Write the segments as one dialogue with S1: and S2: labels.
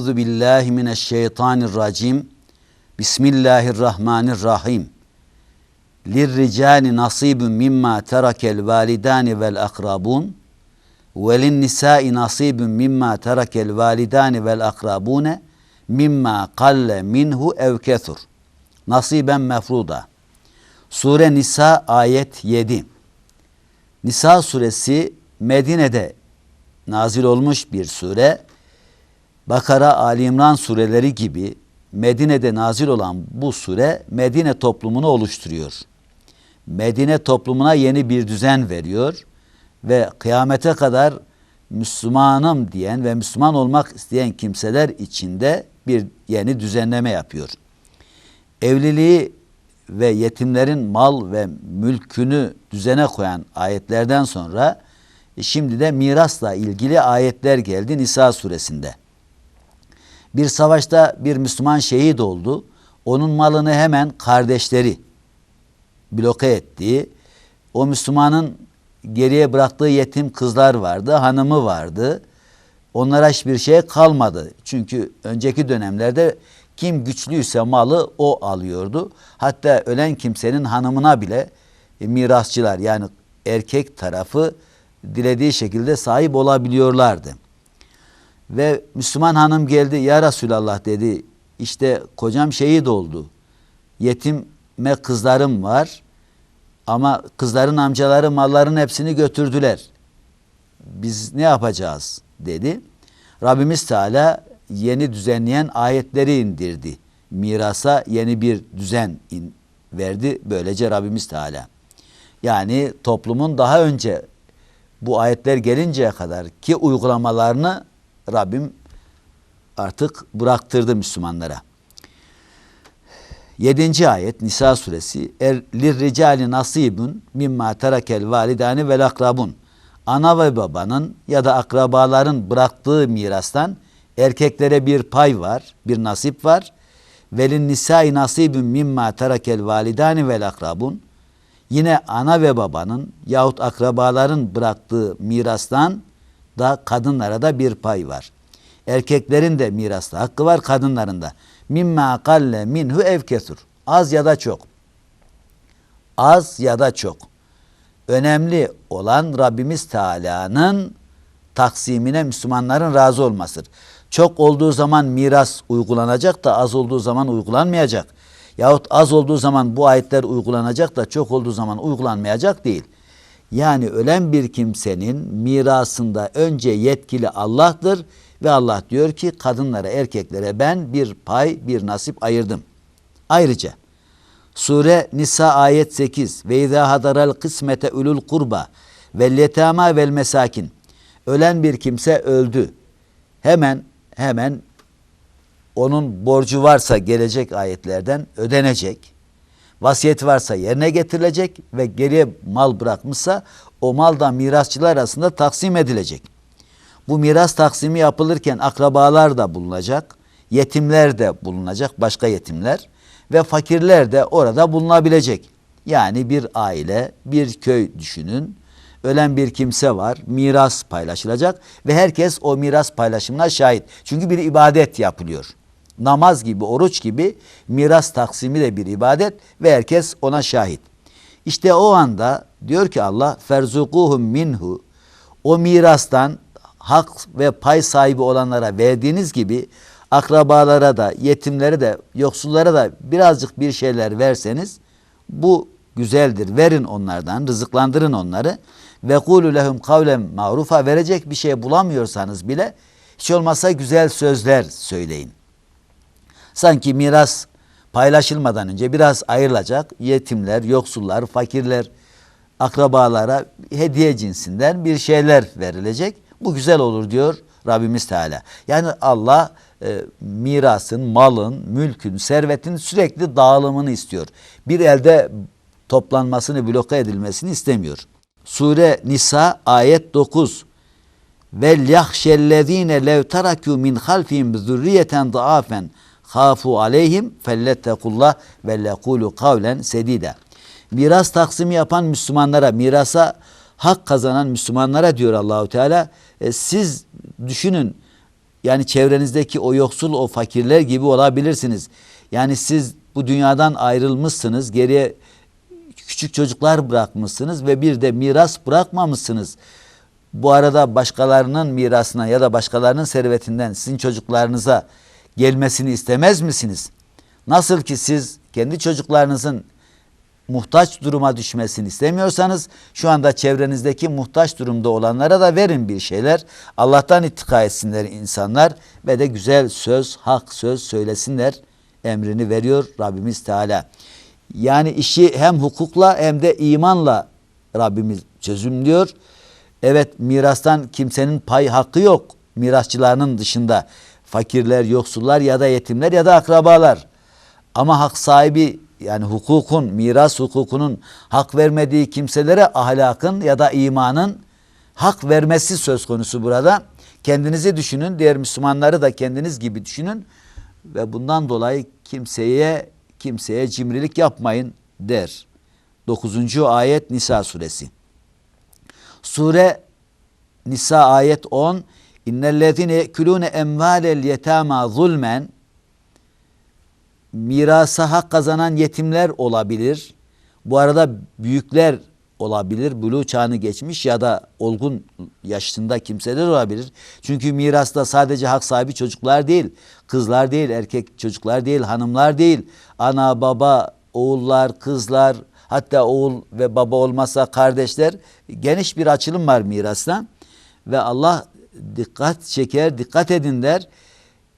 S1: Euzu billahi mineşşeytanirracim. Bismillahirrahmanirrahim. Lirricali nasibun mimma terakel validani vel akrabun ve linnisai nasibun mimma terakel validani vel akrabune mimma kalle minhu ev kethur. Nasiben mefruda. Sure Nisa ayet 7. Nisa suresi Medine'de nazil olmuş bir sure. Bakara, Ali İmran sureleri gibi Medine'de nazil olan bu sure Medine toplumunu oluşturuyor. Medine toplumuna yeni bir düzen veriyor ve kıyamete kadar Müslümanım diyen ve Müslüman olmak isteyen kimseler içinde bir yeni düzenleme yapıyor. Evliliği ve yetimlerin mal ve mülkünü düzene koyan ayetlerden sonra e, şimdi de mirasla ilgili ayetler geldi Nisa suresinde. Bir savaşta bir Müslüman şehit oldu. Onun malını hemen kardeşleri bloke etti. O Müslümanın geriye bıraktığı yetim kızlar vardı, hanımı vardı. Onlara hiçbir şey kalmadı. Çünkü önceki dönemlerde kim güçlüyse malı o alıyordu. Hatta ölen kimsenin hanımına bile e, mirasçılar yani erkek tarafı dilediği şekilde sahip olabiliyorlardı. Ve Müslüman hanım geldi ya Resulallah dedi işte kocam şehit oldu. Yetime kızlarım var ama kızların amcaları malların hepsini götürdüler. Biz ne yapacağız dedi. Rabbimiz Teala yeni düzenleyen ayetleri indirdi. Mirasa yeni bir düzen in, verdi böylece Rabbimiz Teala. Yani toplumun daha önce bu ayetler gelinceye kadar ki uygulamalarını Rabbim artık bıraktırdı Müslümanlara. Yedinci ayet Nisa suresi er lirricali nasibun mimma terakel validani vel akrabun. Ana ve babanın ya da akrabaların bıraktığı mirastan erkeklere bir pay var, bir nasip var. Velin nisai nasibun mimma terakel validani vel akrabun. Yine ana ve babanın yahut akrabaların bıraktığı mirastan da kadınlara da bir pay var. Erkeklerin de mirasta hakkı var kadınların da. Mimma kalle minhu ev kesur. Az ya da çok. Az ya da çok. Önemli olan Rabbimiz Teala'nın taksimine Müslümanların razı olmasıdır. Çok olduğu zaman miras uygulanacak da az olduğu zaman uygulanmayacak. Yahut az olduğu zaman bu ayetler uygulanacak da çok olduğu zaman uygulanmayacak değil. Yani ölen bir kimsenin mirasında önce yetkili Allah'tır ve Allah diyor ki kadınlara erkeklere ben bir pay bir nasip ayırdım. Ayrıca Sure Nisa ayet 8 ve izâ hadaral kısmete ulul kurba vel yetâmâ vel mesakin ölen bir kimse öldü. Hemen hemen onun borcu varsa gelecek ayetlerden ödenecek. Vasiyet varsa yerine getirilecek ve geriye mal bırakmışsa o mal da mirasçılar arasında taksim edilecek. Bu miras taksimi yapılırken akrabalar da bulunacak, yetimler de bulunacak, başka yetimler ve fakirler de orada bulunabilecek. Yani bir aile, bir köy düşünün. Ölen bir kimse var, miras paylaşılacak ve herkes o miras paylaşımına şahit. Çünkü bir ibadet yapılıyor namaz gibi, oruç gibi miras taksimi de bir ibadet ve herkes ona şahit. İşte o anda diyor ki Allah ferzukuhum minhu o mirastan hak ve pay sahibi olanlara verdiğiniz gibi akrabalara da, yetimlere de, yoksullara da birazcık bir şeyler verseniz bu güzeldir. Verin onlardan, rızıklandırın onları. Ve kulu lehum kavlen marufa verecek bir şey bulamıyorsanız bile hiç olmazsa güzel sözler söyleyin. Sanki miras paylaşılmadan önce biraz ayrılacak yetimler, yoksullar, fakirler, akrabalara hediye cinsinden bir şeyler verilecek. Bu güzel olur diyor Rabbimiz Teala. Yani Allah e, mirasın, malın, mülkün, servetin sürekli dağılımını istiyor. Bir elde toplanmasını, bloke edilmesini istemiyor. Sure Nisa ayet 9. Vel yahşellezine lev teraku min halfihim zürriyeten daafen Hafu aleyhim fellettekullah ve lekulu kavlen sedide. Miras taksimi yapan Müslümanlara, mirasa hak kazanan Müslümanlara diyor Allahu Teala, e, siz düşünün yani çevrenizdeki o yoksul o fakirler gibi olabilirsiniz. Yani siz bu dünyadan ayrılmışsınız. Geriye küçük çocuklar bırakmışsınız ve bir de miras bırakmamışsınız. Bu arada başkalarının mirasına ya da başkalarının servetinden sizin çocuklarınıza gelmesini istemez misiniz? Nasıl ki siz kendi çocuklarınızın muhtaç duruma düşmesini istemiyorsanız şu anda çevrenizdeki muhtaç durumda olanlara da verin bir şeyler. Allah'tan ittika etsinler insanlar ve de güzel söz, hak söz söylesinler emrini veriyor Rabbimiz Teala. Yani işi hem hukukla hem de imanla Rabbimiz çözümlüyor. Evet mirastan kimsenin pay hakkı yok. Mirasçılarının dışında fakirler, yoksullar ya da yetimler ya da akrabalar. Ama hak sahibi yani hukukun, miras hukukunun hak vermediği kimselere ahlakın ya da imanın hak vermesi söz konusu burada. Kendinizi düşünün, diğer Müslümanları da kendiniz gibi düşünün ve bundan dolayı kimseye kimseye cimrilik yapmayın der. 9. ayet Nisa suresi. Sure Nisa ayet 10 İnnellezine yekulune emvalel yetama zulmen mirasa hak kazanan yetimler olabilir. Bu arada büyükler olabilir. Buluğ çağını geçmiş ya da olgun yaşında kimseler olabilir. Çünkü mirasta sadece hak sahibi çocuklar değil, kızlar değil, erkek çocuklar değil, hanımlar değil. Ana, baba, oğullar, kızlar, hatta oğul ve baba olmasa kardeşler geniş bir açılım var mirasta. Ve Allah dikkat çeker, dikkat edin der.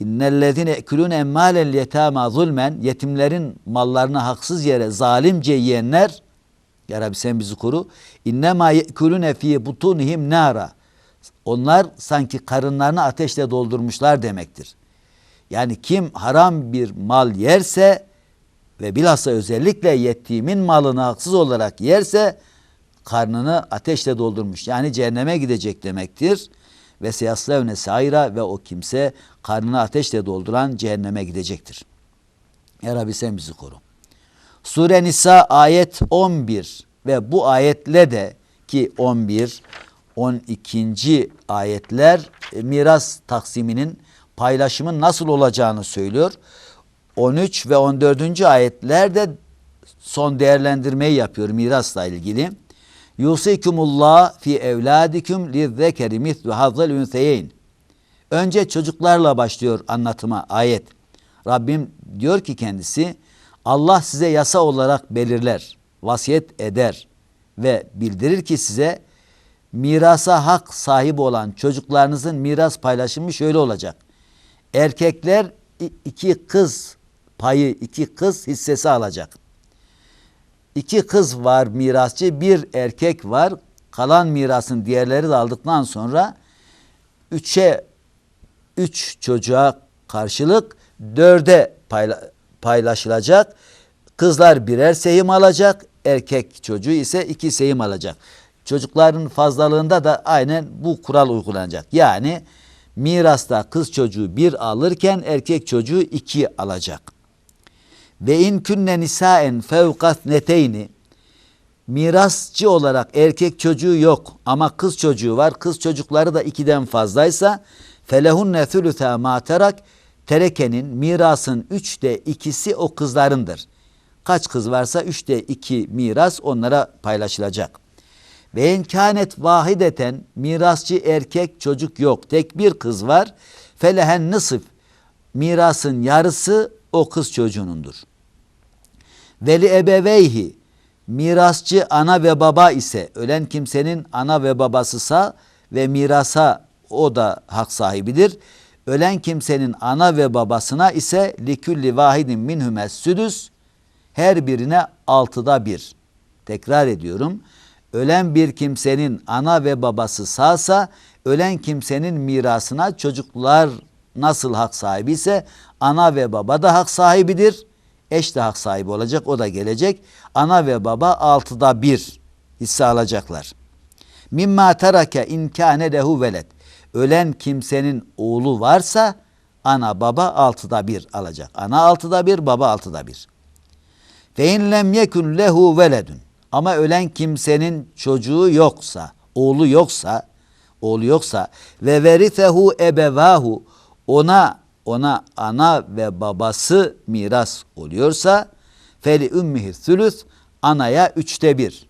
S1: İnnellezine ekulune emmâlel yetâmâ zulmen yetimlerin mallarını haksız yere zalimce yiyenler ya Rabbi sen bizi koru. İnnemâ yekulune fî butunihim nâra. Onlar sanki karınlarını ateşle doldurmuşlar demektir. Yani kim haram bir mal yerse ve bilhassa özellikle yetimin malını haksız olarak yerse karnını ateşle doldurmuş. Yani cehenneme gidecek demektir. Ve seyaslevne sayra ve o kimse karnını ateşle dolduran cehenneme gidecektir. Ya Rabbi sen bizi koru. Sure Nisa ayet 11 ve bu ayetle de ki 11 12. ayetler miras taksiminin paylaşımın nasıl olacağını söylüyor. 13 ve 14. ayetlerde son değerlendirmeyi yapıyor mirasla ilgili. Yusikumullah fi evladikum lizzekeri mislu hazzal ünseyeyn. Önce çocuklarla başlıyor anlatıma ayet. Rabbim diyor ki kendisi Allah size yasa olarak belirler, vasiyet eder ve bildirir ki size mirasa hak sahibi olan çocuklarınızın miras paylaşımı şöyle olacak. Erkekler iki kız payı, iki kız hissesi alacak. İki kız var mirasçı, bir erkek var. Kalan mirasın diğerleri de aldıktan sonra üçe üç çocuğa karşılık dörde payla, paylaşılacak. Kızlar birer sehim alacak, erkek çocuğu ise iki sehim alacak. Çocukların fazlalığında da aynen bu kural uygulanacak. Yani mirasta kız çocuğu bir alırken erkek çocuğu iki alacak. Ve in künne nisaen fevkat neteyni mirasçı olarak erkek çocuğu yok ama kız çocuğu var. Kız çocukları da ikiden fazlaysa felehunne thülüthâ mâ terak terekenin mirasın üçte ikisi o kızlarındır. Kaç kız varsa üçte iki miras onlara paylaşılacak. Ve enkânet vahideten mirasçı erkek çocuk yok. Tek bir kız var. Felehen nısıf mirasın yarısı o kız çocuğunundur. Veli ebeveyhi mirasçı ana ve baba ise ölen kimsenin ana ve babasısa ve mirasa o da hak sahibidir. Ölen kimsenin ana ve babasına ise likülli vahidin minhümes südüs her birine altıda bir. Tekrar ediyorum. Ölen bir kimsenin ana ve babası sağsa ölen kimsenin mirasına çocuklar nasıl hak sahibi ise ana ve baba da hak sahibidir. Eş de hak sahibi olacak o da gelecek. Ana ve baba altıda bir hisse alacaklar. Mimma terake inkâne lehu veled. Ölen kimsenin oğlu varsa ana baba altıda bir alacak. Ana altıda bir, baba altıda bir. Fe in lem yekun lehu veledun. Ama ölen kimsenin çocuğu yoksa, oğlu yoksa, oğlu yoksa ve verisehu ebevahu ona ona ana ve babası miras oluyorsa feli ümmihi sülüs anaya üçte bir.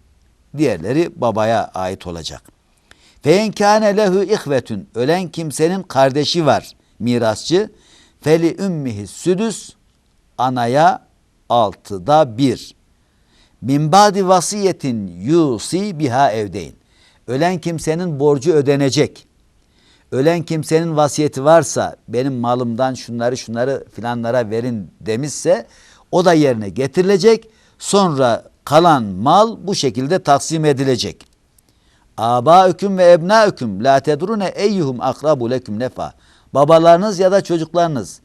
S1: Diğerleri babaya ait olacak. Fe enkâne lehu ihvetün ölen kimsenin kardeşi var mirasçı. Feli ümmihi südüs anaya altıda bir. Min badi vasiyetin yusi biha evdeyn. Ölen kimsenin borcu ödenecek. Ölen kimsenin vasiyeti varsa benim malımdan şunları şunları filanlara verin demişse o da yerine getirilecek. Sonra kalan mal bu şekilde taksim edilecek. Abaüküm ve ebnaüküm la tedrune eyyuhum akrabu leküm nefa. Babalarınız ya da çocuklarınız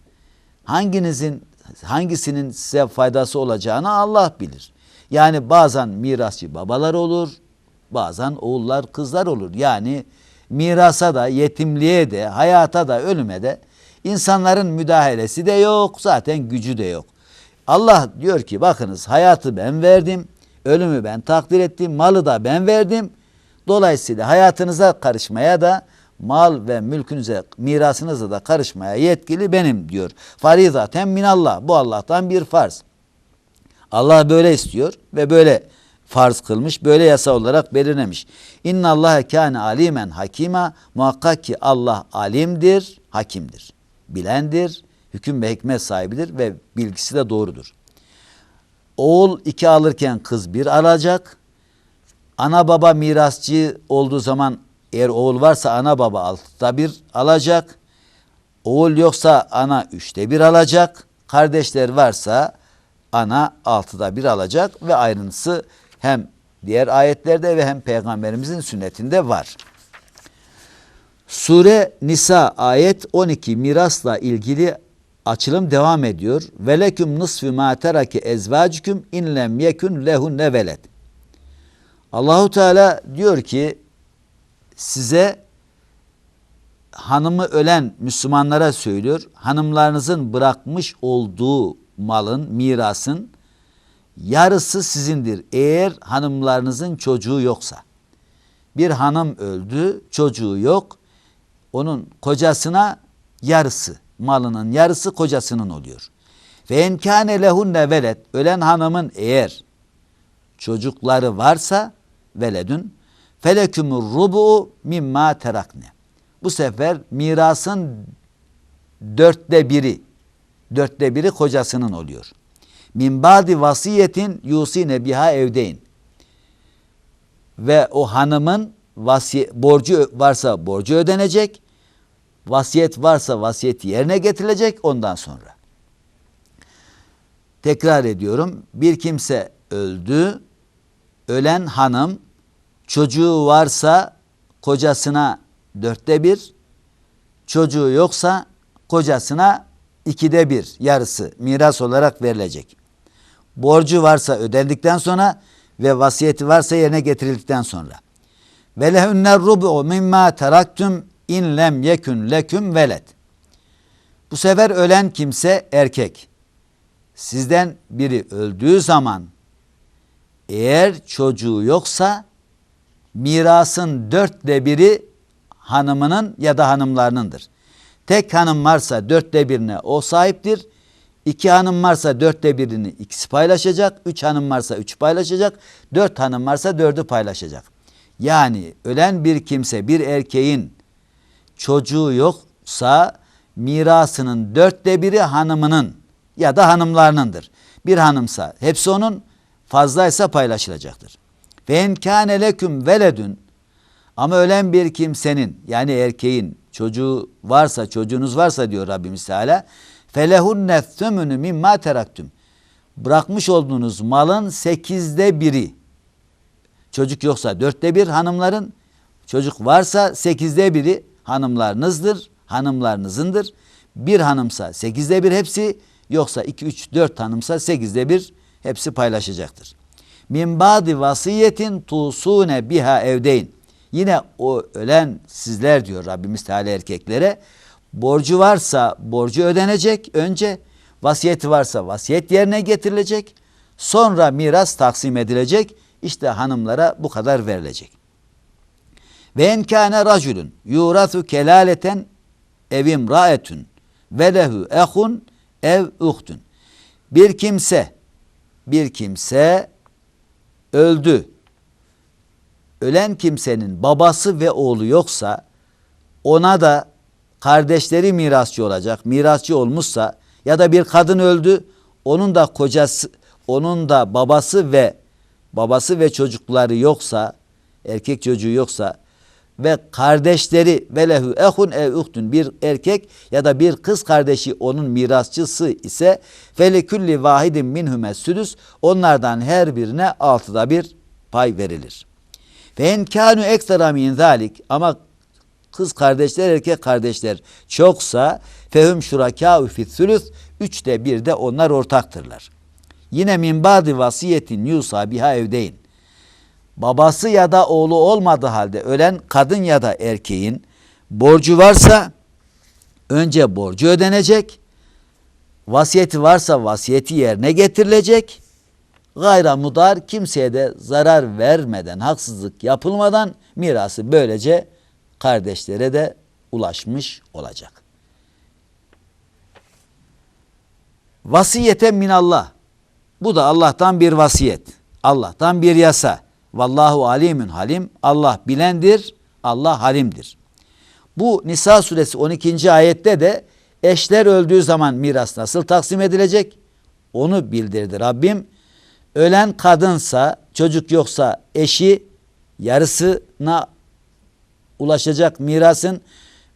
S1: hanginizin hangisinin size faydası olacağını Allah bilir. Yani bazen mirasçı babalar olur, bazen oğullar kızlar olur. Yani mirasa da, yetimliğe de, hayata da, ölüme de insanların müdahalesi de yok, zaten gücü de yok. Allah diyor ki bakınız hayatı ben verdim, ölümü ben takdir ettim, malı da ben verdim. Dolayısıyla hayatınıza karışmaya da mal ve mülkünüze, mirasınıza da karışmaya yetkili benim diyor. Farizaten minallah. Bu Allah'tan bir farz. Allah böyle istiyor ve böyle farz kılmış, böyle yasa olarak belirlemiş. İnna Allahe kâne alimen hakima. Muhakkak ki Allah alimdir, hakimdir. Bilendir, hüküm ve hikmet sahibidir ve bilgisi de doğrudur. Oğul iki alırken kız bir alacak. Ana baba mirasçı olduğu zaman eğer oğul varsa ana baba altıda bir alacak. Oğul yoksa ana üçte bir alacak. Kardeşler varsa ana altıda bir alacak ve ayrıntısı hem diğer ayetlerde ve hem peygamberimizin sünnetinde var. Sure Nisa ayet 12 mirasla ilgili açılım devam ediyor. Veleküm nısfü ma terake ezvacüküm in lem yekun lehunne veled. Allahu Teala diyor ki size hanımı ölen Müslümanlara söylüyor. Hanımlarınızın bırakmış olduğu malın, mirasın yarısı sizindir. Eğer hanımlarınızın çocuğu yoksa. Bir hanım öldü, çocuğu yok. Onun kocasına yarısı, malının yarısı kocasının oluyor. Ve enkâne lehunne veled, ölen hanımın eğer çocukları varsa veledün felekümür rubu mimma terakne. Bu sefer mirasın dörtte biri, dörtte biri kocasının oluyor. Min badi vasiyetin yusine biha evdeyn. Ve o hanımın vasiyet, borcu varsa borcu ödenecek. Vasiyet varsa vasiyeti yerine getirilecek ondan sonra. Tekrar ediyorum. Bir kimse öldü. Ölen hanım çocuğu varsa kocasına dörtte bir, çocuğu yoksa kocasına ikide bir yarısı miras olarak verilecek. Borcu varsa ödendikten sonra ve vasiyeti varsa yerine getirildikten sonra. Ve lehunner rubu mimma teraktum in lem yekun leküm. Bu sefer ölen kimse erkek. Sizden biri öldüğü zaman eğer çocuğu yoksa mirasın dörtte biri hanımının ya da hanımlarınındır. Tek hanım varsa dörtte birine o sahiptir. İki hanım varsa dörtte birini ikisi paylaşacak. Üç hanım varsa üç paylaşacak. Dört hanım varsa dördü paylaşacak. Yani ölen bir kimse bir erkeğin çocuğu yoksa mirasının dörtte biri hanımının ya da hanımlarınındır. Bir hanımsa hepsi onun fazlaysa paylaşılacaktır. Ve enkâne leküm veledün ama ölen bir kimsenin yani erkeğin çocuğu varsa çocuğunuz varsa diyor Rabbimiz Teala felehunne thümünü mimma teraktüm bırakmış olduğunuz malın sekizde biri çocuk yoksa dörtte bir hanımların çocuk varsa sekizde biri hanımlarınızdır hanımlarınızındır bir hanımsa sekizde bir hepsi yoksa iki üç dört hanımsa sekizde bir hepsi paylaşacaktır min badi vasiyetin tusune biha evdeyn. Yine o ölen sizler diyor Rabbimiz Teala erkeklere. Borcu varsa borcu ödenecek önce. Vasiyeti varsa vasiyet yerine getirilecek. Sonra miras taksim edilecek. İşte hanımlara bu kadar verilecek. Ve enkâne racülün yurathu kelaleten evim raetün ve lehu ehun ev uhtun. Bir kimse bir kimse öldü. Ölen kimsenin babası ve oğlu yoksa ona da kardeşleri mirasçı olacak. Mirasçı olmuşsa ya da bir kadın öldü. Onun da kocası, onun da babası ve babası ve çocukları yoksa, erkek çocuğu yoksa ve kardeşleri ve lehu ehun ev uhtun bir erkek ya da bir kız kardeşi onun mirasçısı ise feli külli vahidin minhume südüs onlardan her birine altıda bir pay verilir. Fe en kânü ekstra min zalik ama kız kardeşler erkek kardeşler çoksa fehum şurakâ fit sülüs üçte bir de onlar ortaktırlar. Yine min ba'di vasiyetin yusa biha evdeyn. Babası ya da oğlu olmadığı halde ölen kadın ya da erkeğin borcu varsa önce borcu ödenecek. Vasiyeti varsa vasiyeti yerine getirilecek. Gayra mudar kimseye de zarar vermeden, haksızlık yapılmadan mirası böylece kardeşlere de ulaşmış olacak. Vasiyete minallah. Bu da Allah'tan bir vasiyet. Allah'tan bir yasa. Vallahu alimun halim. Allah bilendir, Allah halimdir. Bu Nisa suresi 12. ayette de eşler öldüğü zaman miras nasıl taksim edilecek? Onu bildirdi Rabbim. Ölen kadınsa, çocuk yoksa eşi yarısına ulaşacak mirasın.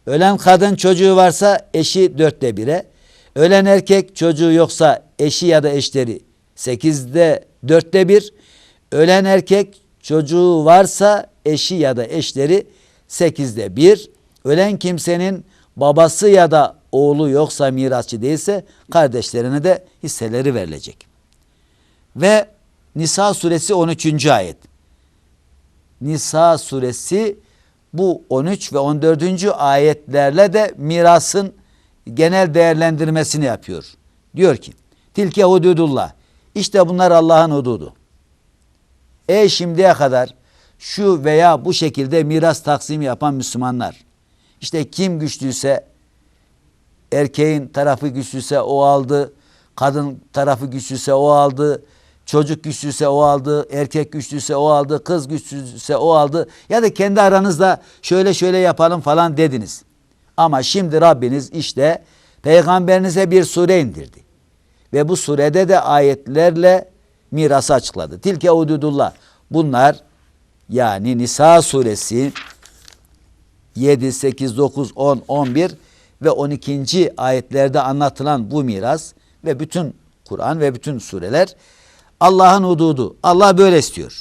S1: Ölen kadın çocuğu varsa eşi dörtte bire. Ölen erkek çocuğu yoksa eşi ya da eşleri sekizde dörtte bir. Ölen erkek çocuğu varsa eşi ya da eşleri sekizde bir. Ölen kimsenin babası ya da oğlu yoksa mirasçı değilse kardeşlerine de hisseleri verilecek. Ve Nisa suresi 13. ayet. Nisa suresi bu 13 ve 14. ayetlerle de mirasın genel değerlendirmesini yapıyor. Diyor ki tilke hududullah. İşte bunlar Allah'ın hududu. E şimdiye kadar şu veya bu şekilde miras taksimi yapan Müslümanlar. İşte kim güçlüyse erkeğin tarafı güçlüyse o aldı, kadın tarafı güçlüyse o aldı, çocuk güçlüyse o aldı, erkek güçlüyse o aldı, kız güçlüyse o aldı ya da kendi aranızda şöyle şöyle yapalım falan dediniz. Ama şimdi Rabbiniz işte peygamberinize bir sure indirdi. Ve bu surede de ayetlerle mirası açıkladı. Tilke hududullah. Bunlar yani Nisa suresi 7, 8, 9, 10, 11 ve 12. ayetlerde anlatılan bu miras ve bütün Kur'an ve bütün sureler Allah'ın hududu. Allah böyle istiyor.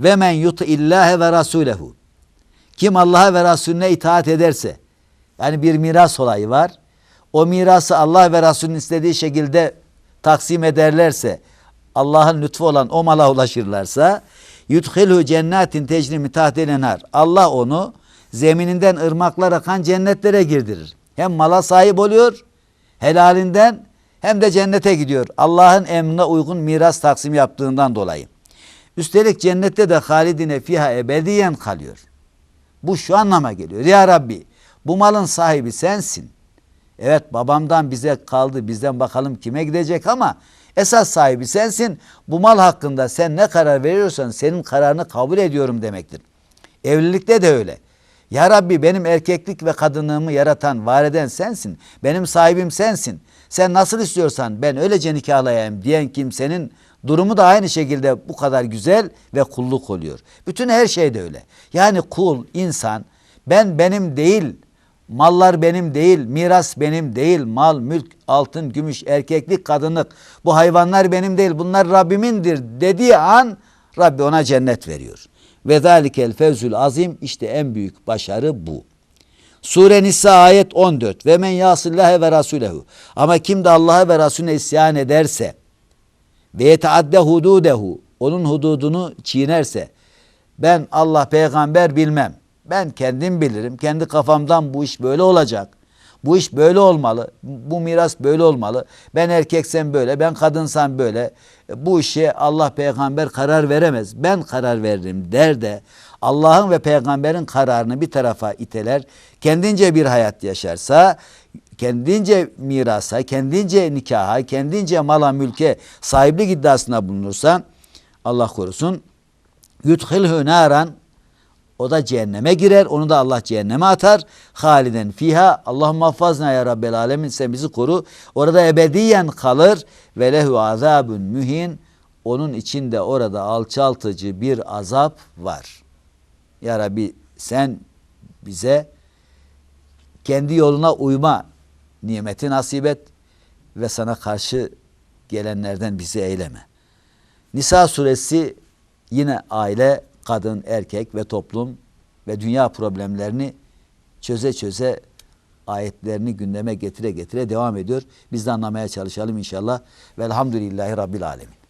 S1: Ve men yuti illâhe ve rasulehu. Kim Allah'a ve Resulüne itaat ederse yani bir miras olayı var. O mirası Allah ve Resulünün istediği şekilde taksim ederlerse Allah'ın lütfu olan o mala ulaşırlarsa yudhilhu cennetin tecrimi tahtelenar. Allah onu zemininden ırmaklar akan cennetlere girdirir. Hem mala sahip oluyor helalinden hem de cennete gidiyor. Allah'ın emrine uygun miras taksim yaptığından dolayı. Üstelik cennette de halidine fiha ebediyen kalıyor. Bu şu anlama geliyor. Ya Rabbi bu malın sahibi sensin. Evet babamdan bize kaldı bizden bakalım kime gidecek ama esas sahibi sensin. Bu mal hakkında sen ne karar veriyorsan senin kararını kabul ediyorum demektir. Evlilikte de öyle. Ya Rabbi benim erkeklik ve kadınlığımı yaratan, var eden sensin. Benim sahibim sensin. Sen nasıl istiyorsan ben öylece nikahlayayım diyen kimsenin durumu da aynı şekilde bu kadar güzel ve kulluk oluyor. Bütün her şey de öyle. Yani kul, insan ben benim değil, mallar benim değil, miras benim değil, mal, mülk, altın, gümüş, erkeklik, kadınlık bu hayvanlar benim değil bunlar Rabbimindir dediği an Rabbi ona cennet veriyor. Ve zalikel fevzül azim işte en büyük başarı bu. Sure Nisa ayet 14. Ve men yasillâhe ve rasulehu. Ama kim de Allah'a ve Resulüne isyan ederse ve yeteadde hududehu onun hududunu çiğnerse ben Allah peygamber bilmem. Ben kendim bilirim. Kendi kafamdan bu iş böyle olacak. Bu iş böyle olmalı. Bu miras böyle olmalı. Ben erkeksem böyle, ben kadınsam böyle. Bu işe Allah peygamber karar veremez. Ben karar veririm der de Allah'ın ve peygamberin kararını bir tarafa iteler. Kendince bir hayat yaşarsa kendince mirasa, kendince nikaha, kendince mala mülke sahiplik iddiasında bulunursa Allah korusun yudhilhu naran o da cehenneme girer. Onu da Allah cehenneme atar. Haliden fiha. Allah muhafazna ya Rabbel alemin sen bizi koru. Orada ebediyen kalır. Ve lehu azabun mühin. Onun içinde orada alçaltıcı bir azap var. Ya Rabbi sen bize kendi yoluna uyma nimeti nasip et ve sana karşı gelenlerden bizi eyleme. Nisa suresi yine aile, kadın, erkek ve toplum ve dünya problemlerini çöze çöze ayetlerini gündeme getire getire devam ediyor. Biz de anlamaya çalışalım inşallah. Velhamdülillahi Rabbil Alemin.